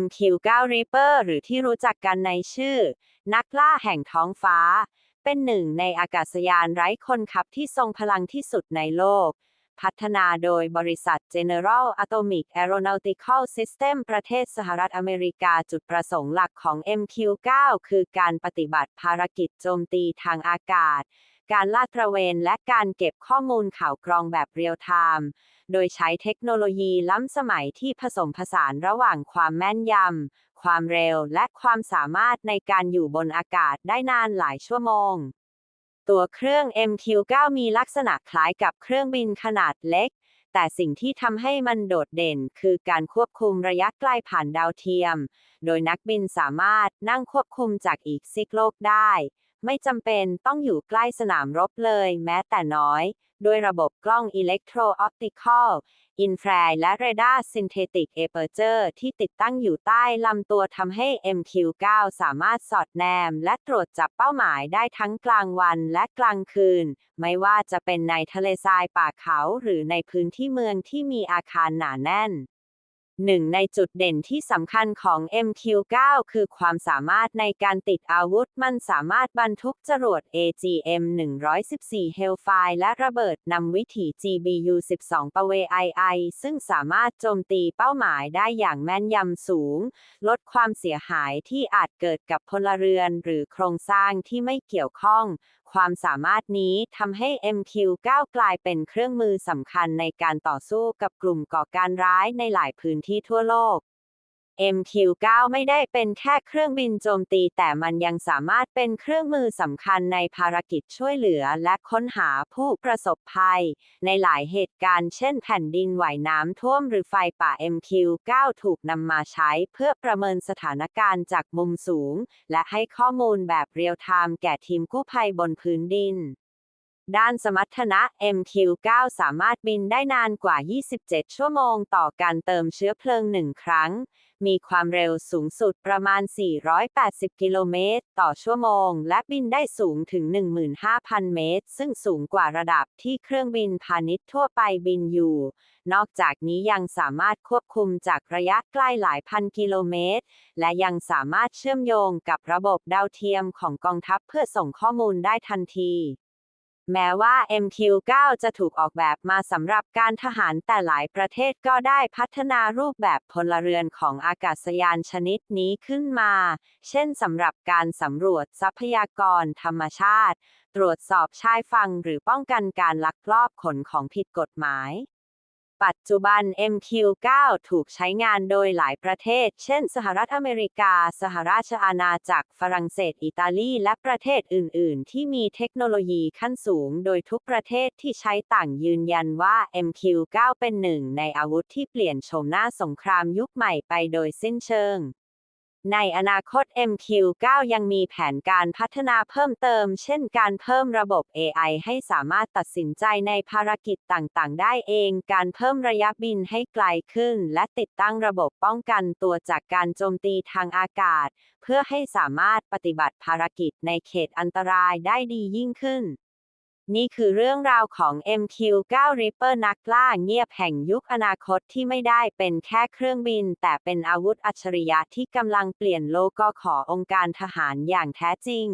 MQ-9 Reaper หรือที่รู้จักกันในชื่อ นักล่าแห่งท้องฟ้า เป็นหนึ่งในอากาศยานไร้คนขับที่ทรงพลังที่สุดในโลก พัฒนาโดยบริษัท General Atomic Aeronautical System ประเทศสหรัฐอเมริกาจุดประสงค์หลักของ MQ-9 คือการปฏิบัติภารกิจโจมตีทางอากาศ การลาดตระเวนและการเก็บข้อมูลข่าวกรองแบบเรียลไทม์ โดยใช้เทคโนโลยีล้ำสมัยที่ผสมผสานระหว่างความแม่นยำ ความเร็ว และความสามารถในการอยู่บนอากาศได้นานหลายชั่วโมง ตัวเครื่อง MQ-9 มีลักษณะคล้ายกับเครื่องบินขนาดเล็ก แต่สิ่งที่ทำให้มันโดดเด่นคือการควบคุมระยะไกลผ่านดาวเทียม โดยนักบินสามารถนั่งควบคุมจากอีกซีกโลกได้ ไม่จำเป็นต้องอยู่ใกล้สนามรบเลยแม้แต่น้อย โดยระบบกล้องอิเล็กโทรออปติคอลอินฟราและเรดาร์ซินเทติกเอเปอร์เจอร์ที่ติดตั้งอยู่ใต้ลำตัวทำให้ MQ-9 สามารถสอดแนม และตรวจจับเป้าหมายได้ทั้งกลางวันและกลางคืน ไม่ว่าจะเป็นในทะเลทรายป่าเขาหรือในพื้นที่เมืองที่มีอาคารหนาแน่น หนึ่งในจุดเด่นที่สำคัญของ MQ-9 คือความสามารถในการติดอาวุธ มันสามารถบรรทุกจรวด AGM-114 Hellfire และระเบิดนำวิถี GBU-12 ปเว II ซึ่งสามารถโจมตีเป้าหมายได้อย่างแม่นยำสูง ลดความเสียหายที่อาจเกิดกับพลเรือนหรือโครงสร้างที่ไม่เกี่ยวข้องความสามารถนี้ทำให้ MQ-9 กลายเป็นเครื่องมือสำคัญในการต่อสู้กับกลุ่มก่อการร้ายในหลายพื้นที่ทั่วโลก MQ-9 ไม่ได้เป็นแค่เครื่องบินโจมตี แต่มันยังสามารถเป็นเครื่องมือสำคัญในภารกิจช่วยเหลือและค้นหาผู้ประสบภัย ในหลายเหตุการณ์เช่นแผ่นดินไหวน้ำท่วมหรือไฟป่า MQ-9 ถูกนำมาใช้เพื่อประเมินสถานการณ์จากมุมสูง และให้ข้อมูลแบบเรียลไทม์แก่ทีมกู้ภัยบนพื้นดิน ด้านสมรรถนะ MQ-9 สามารถบินได้นานกว่า 27 ชั่วโมงต่อการเติมเชื้อเพลิงหนึ่งครั้ง มีความเร็วสูงสุดประมาณ 480 กิโลเมตร ต่อชั่วโมง และบินได้สูงถึง 15,000 เมตร ซึ่งสูงกว่าระดับที่เครื่องบินพาณิชย์ทั่วไปบินอยู่ นอกจากนี้ยังสามารถควบคุมจากระยะใกล้หลายพันกิโลเมตร และยังสามารถเชื่อมโยงกับระบบดาวเทียมของกองทัพเพื่อส่งข้อมูลได้ทันที แม้ว่า MQ-9 จะถูกออกแบบมาสำหรับการทหารแต่หลายประเทศก็ได้พัฒนารูปแบบพลเรือนของอากาศยานชนิดนี้ขึ้นมา เช่นสำหรับการสำรวจทรัพยากรธรรมชาติ ตรวจสอบชายฝั่งหรือป้องกันการลักลอบขนของผิดกฎหมาย ปัจจุบัน MQ-9 ถูกใช้งานโดยหลายประเทศ เช่น สหรัฐอเมริกา สหราชอาณาจักร ฝรั่งเศส อิตาลี และประเทศอื่น ๆ ที่มีเทคโนโลยีขั้นสูง โดยทุกประเทศที่ใช้ต่างยืนยันว่า MQ-9 เป็นหนึ่งในอาวุธที่เปลี่ยนโฉมหน้าสงครามยุคใหม่ไปโดยสิ้นเชิง ในอนาคต MQ-9 ยังมีแผนการพัฒนาเพิ่มเติม เช่นการเพิ่มระบบ AI ให้สามารถตัดสินใจในภารกิจต่างๆ ได้เอง การเพิ่มระยะบินให้ไกลขึ้น และติดตั้งระบบป้องกันตัวจากการโจมตีทางอากาศ เพื่อให้สามารถปฏิบัติภารกิจในเขตอันตรายได้ดียิ่งขึ้น นี่คือเรื่องราวของ MQ-9 Reaper นักล่าเงียบแห่งยุคอนาคตที่ไม่ได้เป็นแค่เครื่องบิน แต่เป็นอาวุธอัจฉริยะที่กำลังเปลี่ยนโลกขององค์การทหารอย่างแท้จริง